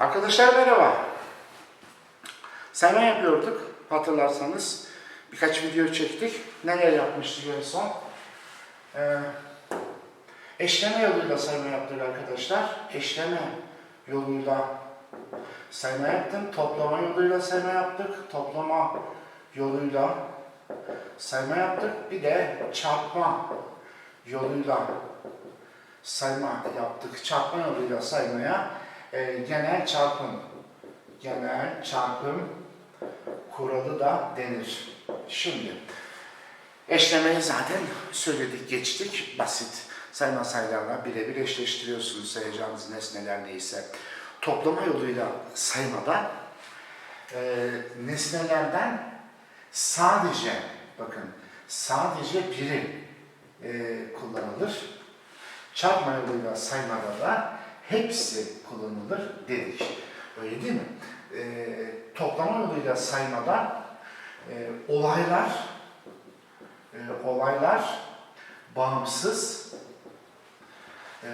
Arkadaşlar merhaba. Sayma yapıyorduk hatırlarsanız. Birkaç video çektik. Neler yapmıştık en son? Ee, eşleme yoluyla sayma yaptık arkadaşlar. Eşleme yoluyla sayma yaptım. Toplama yoluyla sayma yaptık. Toplama yoluyla sayma yaptık. Bir de çarpma yoluyla sayma yaptık. Çarpma yoluyla saymaya e, genel çarpım, genel çarpım kuralı da denir. Şimdi eşlemeyi zaten söyledik, geçtik. Basit sayma sayılarla birebir eşleştiriyorsunuz sayacağınız nesneler neyse. Toplama yoluyla saymada e, nesnelerden sadece bakın sadece biri e, kullanılır. Çarpma yoluyla saymada da hepsi kullanılır dedik. Öyle değil mi? E, toplama yoluyla saymada e, olaylar e, olaylar bağımsız e,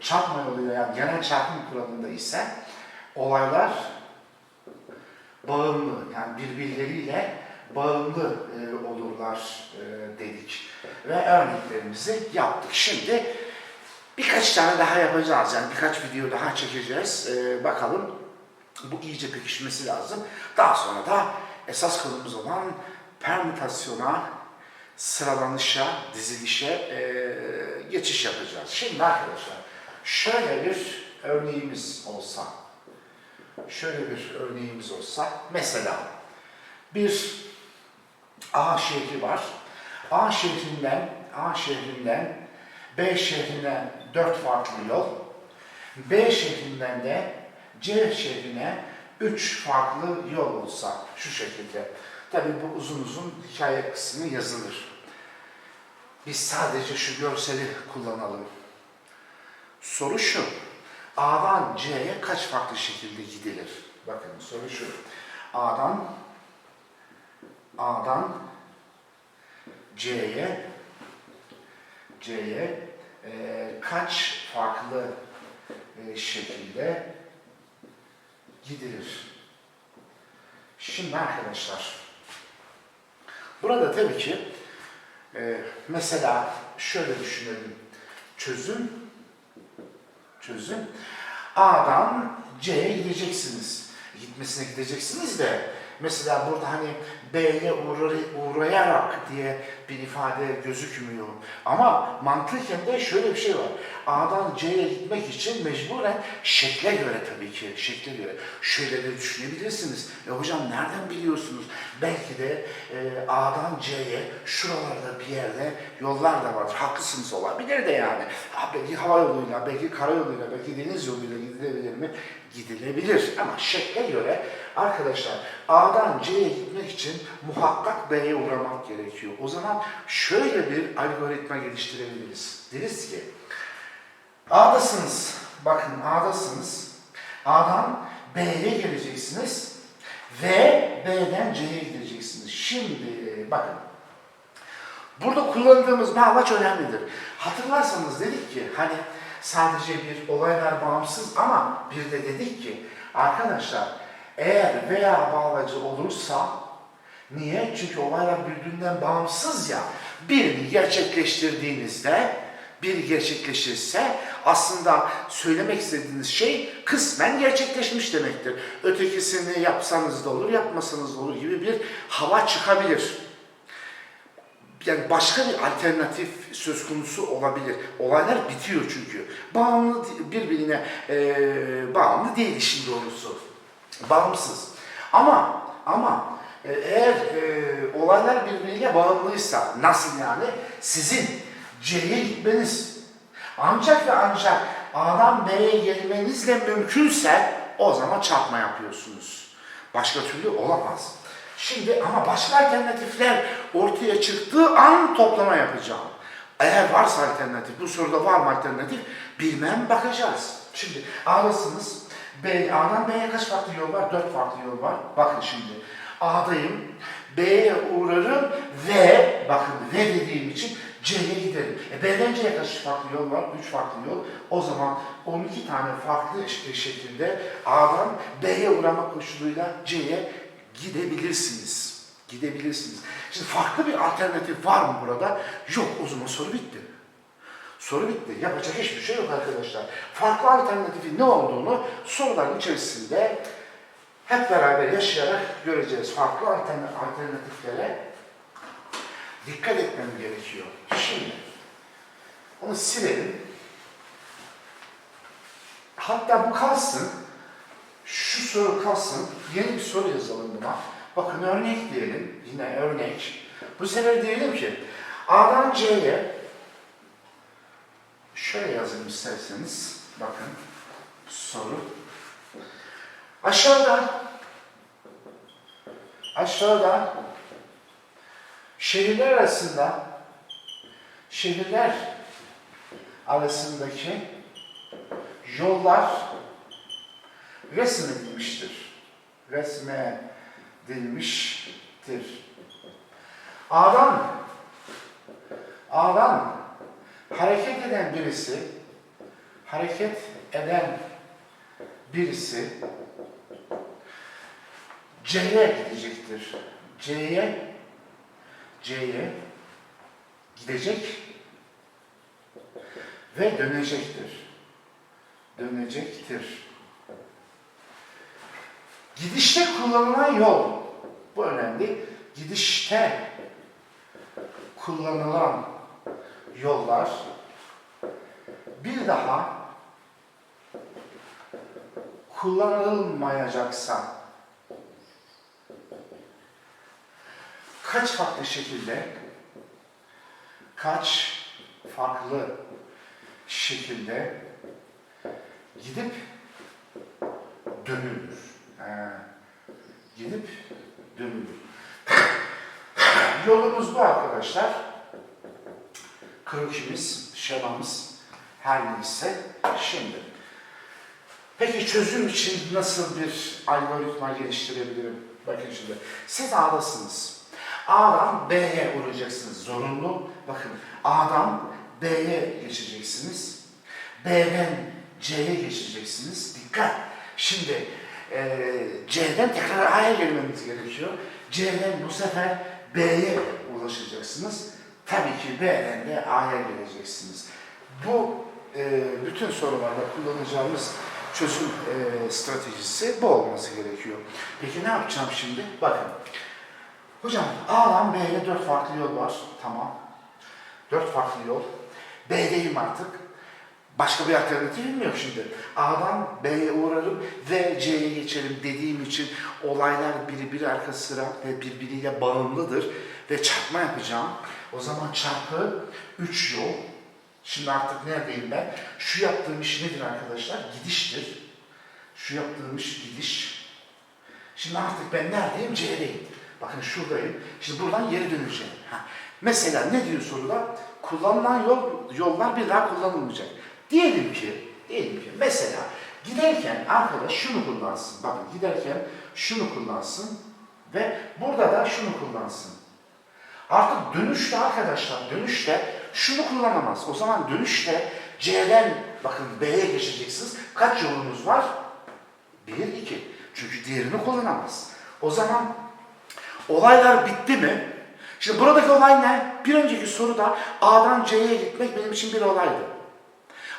çarpma yoluyla yani genel çarpım kuralında ise olaylar bağımlı yani birbirleriyle bağımlı e, olurlar e, dedik ve örneklerimizi yaptık. Şimdi birkaç tane daha yapacağız yani birkaç video daha çekeceğiz. E, bakalım bu iyice pekişmesi lazım. Daha sonra da esas konumuz olan permütasyona, sıralanışa, dizilişe e, geçiş yapacağız. Şimdi arkadaşlar şöyle bir örneğimiz olsa, şöyle bir örneğimiz olsa, mesela bir A şehri var. A şehrinden A şehrinden B şehrine dört farklı yol, B şehrinden de C şehrine üç farklı yol olsa şu şekilde. Tabii bu uzun uzun hikaye kısmı yazılır. Biz sadece şu görseli kullanalım. Soru şu. A'dan C'ye kaç farklı şekilde gidilir? Bakın soru şu. A'dan A'dan C'ye C'ye e, kaç farklı e, şekilde gidilir? Şimdi arkadaşlar burada tabii ki e, mesela şöyle düşünelim. Çözüm çözüm A'dan C'ye gideceksiniz. Gitmesine gideceksiniz de mesela burada hani B'ye uğra- uğrayarak diye bir ifade gözükmüyor. Ama mantıken de şöyle bir şey var. A'dan C'ye gitmek için mecburen şekle göre tabii ki, şekle göre. Şöyle de düşünebilirsiniz. E hocam nereden biliyorsunuz? Belki de e, A'dan C'ye şuralarda bir yerde yollar da vardır. Haklısınız olabilir de yani. Ha, belki hava yoluyla, belki karayoluyla, belki deniz yoluyla gidilebilir mi? Gidilebilir. Ama şekle göre arkadaşlar A'dan C'ye gitmek için muhakkak B'ye uğramak gerekiyor. O zaman şöyle bir algoritma geliştirebiliriz. Deriz ki A'dasınız. Bakın A'dasınız. A'dan B'ye geleceksiniz ve B'den C'ye gideceksiniz. Şimdi bakın Burada kullandığımız bağlaç önemlidir. Hatırlarsanız dedik ki hani sadece bir olaylar bağımsız ama bir de dedik ki arkadaşlar eğer veya bağlacı olursa niye? Çünkü olaylar birbirinden bağımsız ya. Birini gerçekleştirdiğinizde biri gerçekleşirse aslında söylemek istediğiniz şey kısmen gerçekleşmiş demektir. Ötekisini yapsanız da olur, yapmasanız da olur gibi bir hava çıkabilir yani başka bir alternatif söz konusu olabilir. Olaylar bitiyor çünkü. Bağımlı birbirine e, bağımlı değil işin doğrusu. Bağımsız. Ama ama e, eğer e, olaylar birbiriyle bağımlıysa nasıl yani? Sizin C'ye gitmeniz ancak ve ancak A'dan B'ye gelmenizle mümkünse o zaman çarpma yapıyorsunuz. Başka türlü olamaz. Şimdi ama başka alternatifler ortaya çıktığı an toplama yapacağım. Eğer varsa alternatif, bu soruda var mı alternatif? Bilmem bakacağız. Şimdi A'dasınız. B, A'dan B'ye kaç farklı yol var? Dört farklı yol var. Bakın şimdi. A'dayım. B'ye uğrarım ve bakın ve dediğim için C'ye giderim. E B'den C'ye kaç farklı yol var? 3 farklı yol. O zaman 12 tane farklı ş- şekilde A'dan B'ye uğramak koşuluyla C'ye gidebilirsiniz. Gidebilirsiniz. Şimdi farklı bir alternatif var mı burada? Yok. O zaman soru bitti. Soru bitti. Yapacak hiçbir şey yok arkadaşlar. Farklı alternatifin ne olduğunu soruların içerisinde hep beraber yaşayarak göreceğiz. Farklı altern- alternatiflere dikkat etmem gerekiyor. Şimdi onu silelim. Hatta bu kalsın. Şu soru kalsın. Yeni bir soru yazalım buna. Bakın örnek diyelim. Yine örnek. Bu sefer diyelim ki A'dan C'ye şöyle yazayım isterseniz. Bakın soru. Aşağıda aşağıda şehirler arasında şehirler arasındaki yollar resmedilmiştir. Resmedilmiştir. A'dan A'dan hareket eden birisi hareket eden birisi C'ye gidecektir. C'ye C'ye gidecek ve dönecektir. Dönecektir. Gidişte kullanılan yol. Bu önemli. Gidişte kullanılan yollar bir daha kullanılmayacaksa kaç farklı şekilde kaç farklı şekilde gidip dönülür. He, gidip dönülür. Yolumuz bu arkadaşlar. Krokimiz, şemamız her neyse şimdi. Peki çözüm için nasıl bir algoritma geliştirebilirim? Bakın şimdi. Siz A'dasınız. A'dan B'ye uğrayacaksınız. Zorunlu. Bakın A'dan B'ye geçeceksiniz. B'den C'ye geçeceksiniz. Dikkat. Şimdi eee, C'den tekrar A'ya gelmeniz gerekiyor. C'den bu sefer B'ye ulaşacaksınız. Tabii ki B'den de A'ya geleceksiniz. Bu eee, bütün sorularda kullanacağımız çözüm eee, stratejisi bu olması gerekiyor. Peki ne yapacağım şimdi? Bakın. Hocam A'dan B'ye dört farklı yol var. Tamam. Dört farklı yol. B'deyim artık. Başka bir alternatifim yok şimdi. A'dan B'ye uğrarım ve C'ye geçerim dediğim için olaylar biri bir arka sıra ve birbiriyle bağımlıdır ve çarpma yapacağım. O zaman çarpı 3 yol. Şimdi artık neredeyim ben? Şu yaptığım iş nedir arkadaşlar? Gidiştir. Şu yaptığım iş gidiş. Şimdi artık ben neredeyim? C'deyim. Bakın şuradayım. Şimdi buradan geri döneceğim. Ha. Mesela ne diyor soruda? Kullanılan yol, yollar bir daha kullanılmayacak. Diyelim ki, diyelim ki mesela giderken arkadaş şunu kullansın. Bakın giderken şunu kullansın ve burada da şunu kullansın. Artık dönüşte arkadaşlar, dönüşte şunu kullanamaz. O zaman dönüşte C'den bakın B'ye geçeceksiniz. Kaç yolunuz var? Bir, iki. Çünkü diğerini kullanamaz. O zaman olaylar bitti mi? Şimdi buradaki olay ne? Bir önceki soruda A'dan C'ye gitmek benim için bir olaydı.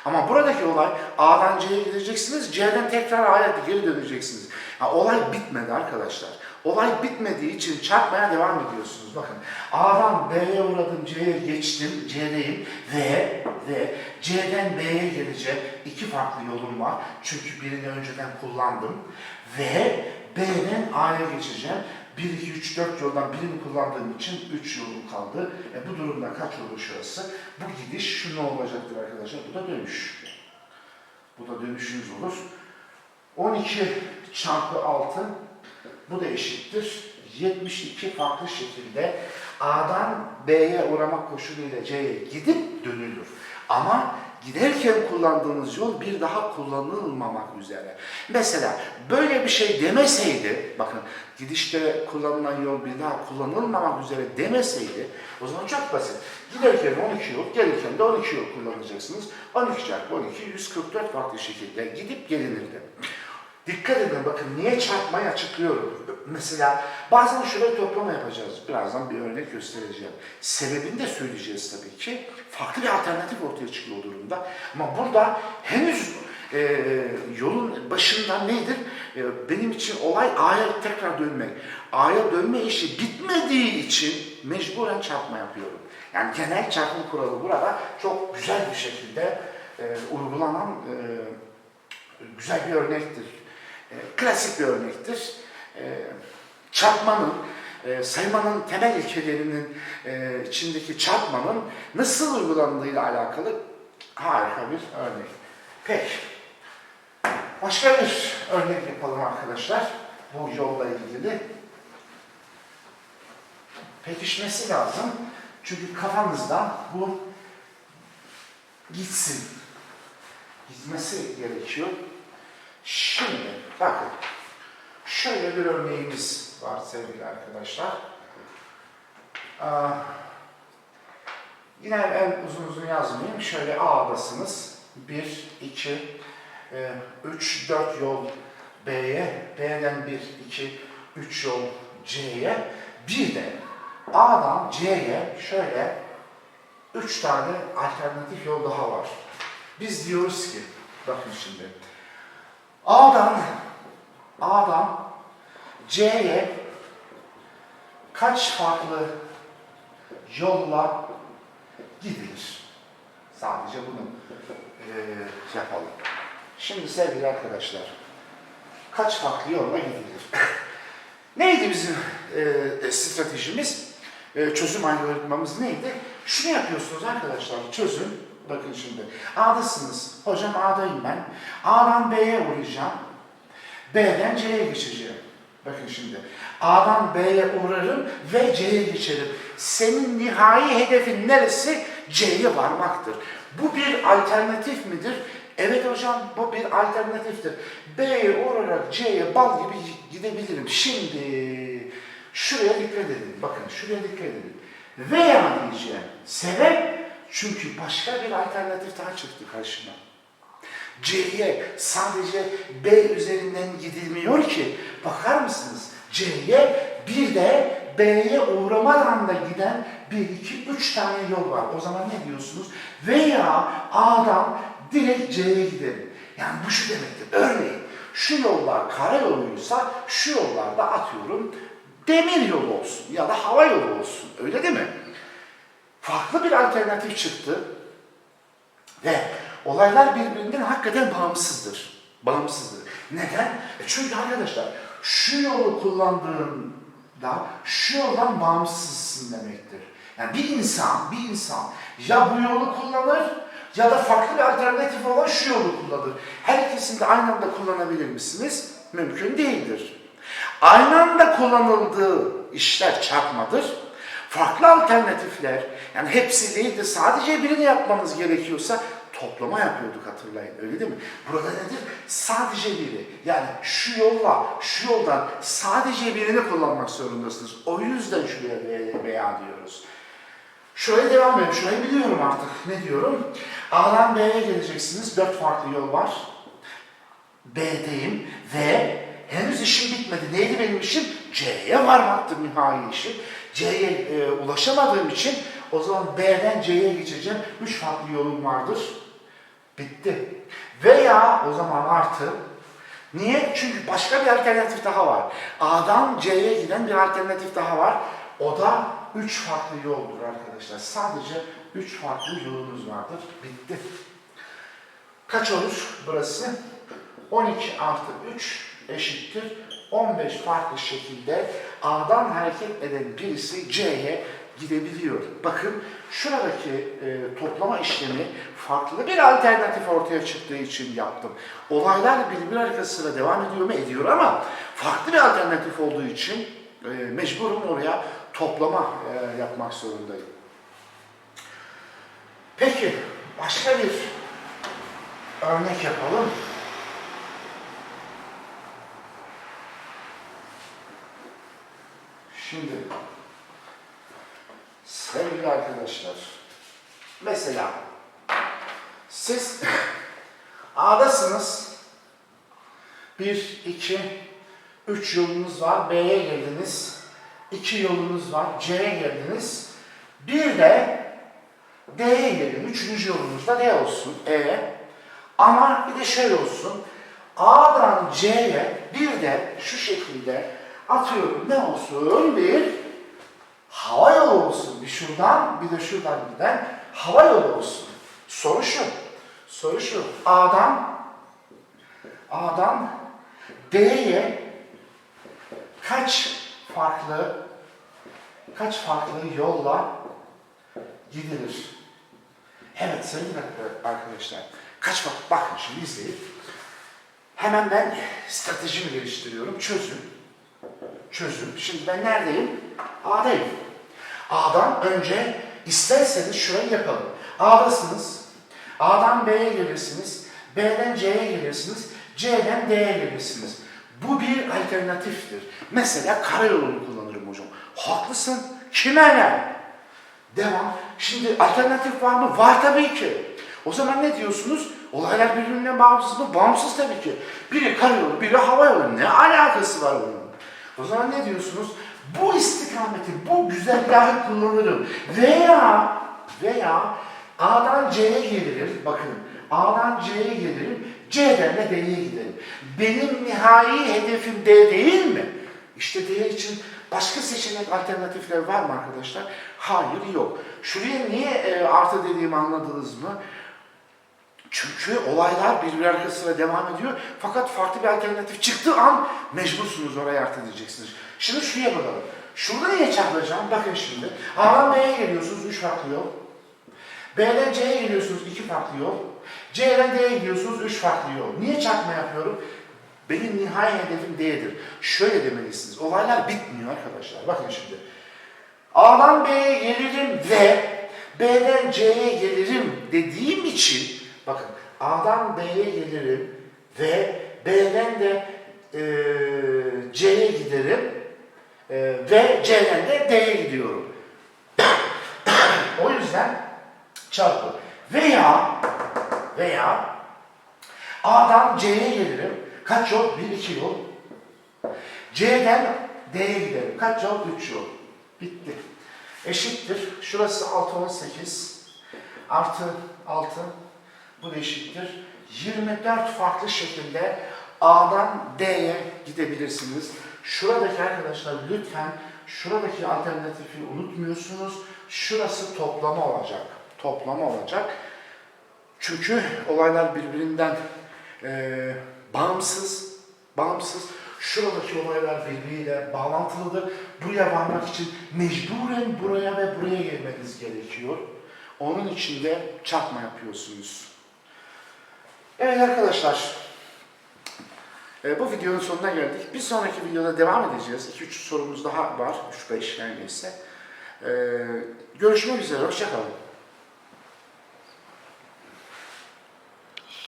Ama buradaki olay A'dan C'ye gideceksiniz, C'den tekrar A'ya geri döneceksiniz. Ha, olay bitmedi arkadaşlar. Olay bitmediği için çarpmaya devam ediyorsunuz. Bakın A'dan B'ye uğradım, C'ye geçtim, C'deyim ve ve C'den B'ye gelecek iki farklı yolum var. Çünkü birini önceden kullandım ve B'den A'ya geçeceğim. 1, 2, 3, 4 yoldan birini kullandığım için 3 yolum kaldı. E bu durumda kaç olur şurası? Bu gidiş şu ne olacaktır arkadaşlar? Bu da dönüş. Bu da dönüşümüz olur. 12 çarpı 6 bu da eşittir. 72 farklı şekilde A'dan B'ye uğramak koşuluyla C'ye gidip dönülür. Ama giderken kullandığınız yol bir daha kullanılmamak üzere. Mesela böyle bir şey demeseydi, bakın gidişte kullanılan yol bir daha kullanılmamak üzere demeseydi, o zaman çok basit. Giderken 12 yol, gelirken de 12 yol kullanacaksınız. 12 çarpı 12, 144 farklı şekilde gidip gelinirdi. Dikkat edin bakın niye çarpmayı açıklıyorum. Mesela bazen şöyle toplama yapacağız. Birazdan bir örnek göstereceğim. Sebebini de söyleyeceğiz tabii ki. Farklı bir alternatif ortaya çıkıyor o durumda. Ama burada henüz e, yolun başında nedir? E, benim için olay A'ya tekrar dönmek. A'ya dönme işi bitmediği için mecburen çarpma yapıyorum. Yani genel çarpım kuralı burada çok güzel bir şekilde e, uygulanan e, güzel bir örnektir. E, klasik bir örnektir. E, çarpmanın, e, saymanın temel ilkelerinin e, içindeki çarpmanın nasıl uygulandığıyla alakalı harika bir örnek. Peki. Başka bir örnek yapalım arkadaşlar. Bu yolla ilgili. Pekişmesi lazım. Çünkü kafanızda bu gitsin. Gitmesi gerekiyor. Şimdi bakın şöyle bir örneğimiz var sevgili arkadaşlar. Aa, yine en uzun uzun yazmayayım. Şöyle A'dasınız. 1, 2, 3, 4 yol B'ye, B'den 1, 2, 3 yol C'ye. Bir de A'dan C'ye şöyle 3 tane alternatif yol daha var. Biz diyoruz ki, bakın şimdi, A'dan A'dan C'ye kaç farklı yolla gidilir? Sadece bunu eee, yapalım. Şimdi sevgili arkadaşlar, kaç farklı yolla gidilir? neydi bizim eee, stratejimiz? Eee, çözüm algoritmamız neydi? Şunu yapıyorsunuz arkadaşlar, çözüm. Bakın şimdi, A'dasınız. Hocam A'dayım ben. A'dan B'ye uğrayacağım. B'den C'ye geçeceğim. Bakın şimdi. A'dan B'ye uğrarım ve C'ye geçerim. Senin nihai hedefin neresi? C'ye varmaktır. Bu bir alternatif midir? Evet hocam bu bir alternatiftir. B'ye uğrarak C'ye bal gibi gidebilirim. Şimdi şuraya dikkat edin. Bakın şuraya dikkat edin. Veya diyeceğim. Sebep? Çünkü başka bir alternatif daha çıktı karşıma. C'ye sadece B üzerinden gidilmiyor ki. Bakar mısınız? C'ye bir de B'ye uğramadan da giden bir, iki, üç tane yol var. O zaman ne diyorsunuz? Veya A'dan direkt C'ye gidelim. Yani bu şu demektir. Örneğin şu yollar karayoluysa şu yollarda atıyorum demir yolu olsun ya da hava yolu olsun. Öyle değil mi? Farklı bir alternatif çıktı. Ve olaylar birbirinden hakikaten bağımsızdır. Bağımsızdır. Neden? E çünkü arkadaşlar şu yolu kullandığında şu yoldan bağımsızsın demektir. Yani bir insan, bir insan ya bu yolu kullanır ya da farklı bir alternatif olan şu yolu kullanır. Her ikisini de aynı anda kullanabilir misiniz? Mümkün değildir. Aynı anda kullanıldığı işler çarpmadır. Farklı alternatifler, yani hepsi değil de sadece birini yapmanız gerekiyorsa toplama yapıyorduk hatırlayın öyle değil mi? Burada nedir? Sadece biri. Yani şu yolla, şu yoldan sadece birini kullanmak zorundasınız. O yüzden şuraya veya, diyoruz. Şöyle devam edelim. Şurayı biliyorum artık. Ne diyorum? A'dan B'ye geleceksiniz. Dört farklı yol var. B'deyim ve henüz işim bitmedi. Neydi benim işim? C'ye varmaktı nihai işim. C'ye e, ulaşamadığım için o zaman B'den C'ye geçeceğim. Üç farklı yolum vardır. Bitti. Veya o zaman artı Niye? Çünkü başka bir alternatif daha var. A'dan C'ye giden bir alternatif daha var. O da üç farklı yoldur arkadaşlar. Sadece üç farklı yolunuz vardır. Bitti. Kaç olur burası? 12 artı 3 eşittir 15 farklı şekilde A'dan hareket eden birisi C'ye gidebiliyor. Bakın şuradaki e, toplama işlemi farklı bir alternatif ortaya çıktığı için yaptım. Olaylar birbiri arkasıyla devam ediyor mu? Ediyor ama farklı bir alternatif olduğu için e, mecburum oraya toplama e, yapmak zorundayım. Peki başka bir örnek yapalım. Şimdi sevgili arkadaşlar mesela siz A'dasınız. Bir, iki, üç yolunuz var. B'ye girdiniz. İki yolunuz var. C'ye girdiniz. Bir de D'ye girin. Üçüncü yolunuz da D olsun. E. Ama bir de şöyle olsun. A'dan C'ye bir de şu şekilde atıyorum ne olsun? Bir hava yolu olsun. Bir şuradan bir de şuradan giden hava yolu olsun. Soru şu. Soru şu. A'dan A'dan D'ye kaç farklı kaç farklı yolla gidilir? Evet sevgili arkadaşlar. Kaç bak bakın şimdi izleyin. Hemen ben stratejimi geliştiriyorum. Çözüm. Çözüm. Şimdi ben neredeyim? A'dayım. A'dan önce isterseniz şurayı yapalım. A'dasınız. A'dan B'ye gelirsiniz. B'den C'ye gelirsiniz. C'den D'ye gelirsiniz. Bu bir alternatiftir. Mesela karayolunu kullanırım hocam. Haklısın. Kime ne? Devam. Şimdi alternatif var mı? Var tabii ki. O zaman ne diyorsunuz? Olaylar birbirinden bağımsız mı? Bağımsız tabii ki. Biri karayolu, biri hava yolu. Ne alakası var bunun? O zaman ne diyorsunuz? Bu istikameti, bu güzergahı kullanırım. Veya, veya A'dan C'ye gelirim. Bakın, A'dan C'ye gelirim. C'den de D'ye giderim. Benim nihai hedefim D değil mi? İşte D için başka seçenek alternatifler var mı arkadaşlar? Hayır yok. Şuraya niye e, artı dediğimi anladınız mı? Çünkü olaylar birbiri arkasına devam ediyor. Fakat farklı bir alternatif çıktığı an mecbursunuz oraya artı diyeceksiniz. Şimdi şuraya bakalım. Şurada niye çarpacağım? Bakın şimdi. A'dan B'ye geliyorsunuz. Üç farklı yol. B'den C'ye geliyorsunuz. iki farklı yol. C'den D'ye gidiyorsunuz. Üç farklı yol. Niye çarpma yapıyorum? Benim nihai hedefim D'dir. Şöyle demelisiniz. Olaylar bitmiyor arkadaşlar. Bakın şimdi. A'dan B'ye gelirim ve B'den C'ye gelirim dediğim için bakın A'dan B'ye gelirim ve B'den de e, C'ye giderim e, ve C'den de D'ye gidiyorum. o yüzden çarpı. Veya veya A'dan C'ye gelirim. Kaç yol? Bir iki yol. C'den D'ye giderim. Kaç yol? Üç yol. Bitti. Eşittir. Şurası 6, 18. Artı 6. Bu eşittir. 24 farklı şekilde A'dan D'ye gidebilirsiniz. Şuradaki arkadaşlar lütfen şuradaki alternatifi unutmuyorsunuz. Şurası toplama olacak. Toplama olacak. Çünkü olaylar birbirinden eee, bağımsız, bağımsız. Şuradaki olaylar birbiriyle bağlantılıdır. Buraya varmak için mecburen buraya ve buraya gelmeniz gerekiyor. Onun için de çarpma yapıyorsunuz. Evet arkadaşlar, e, bu videonun sonuna geldik. Bir sonraki videoda devam edeceğiz. 2-3 sorumuz daha var, 3-5 her neyse. E, görüşmek üzere, hoşçakalın.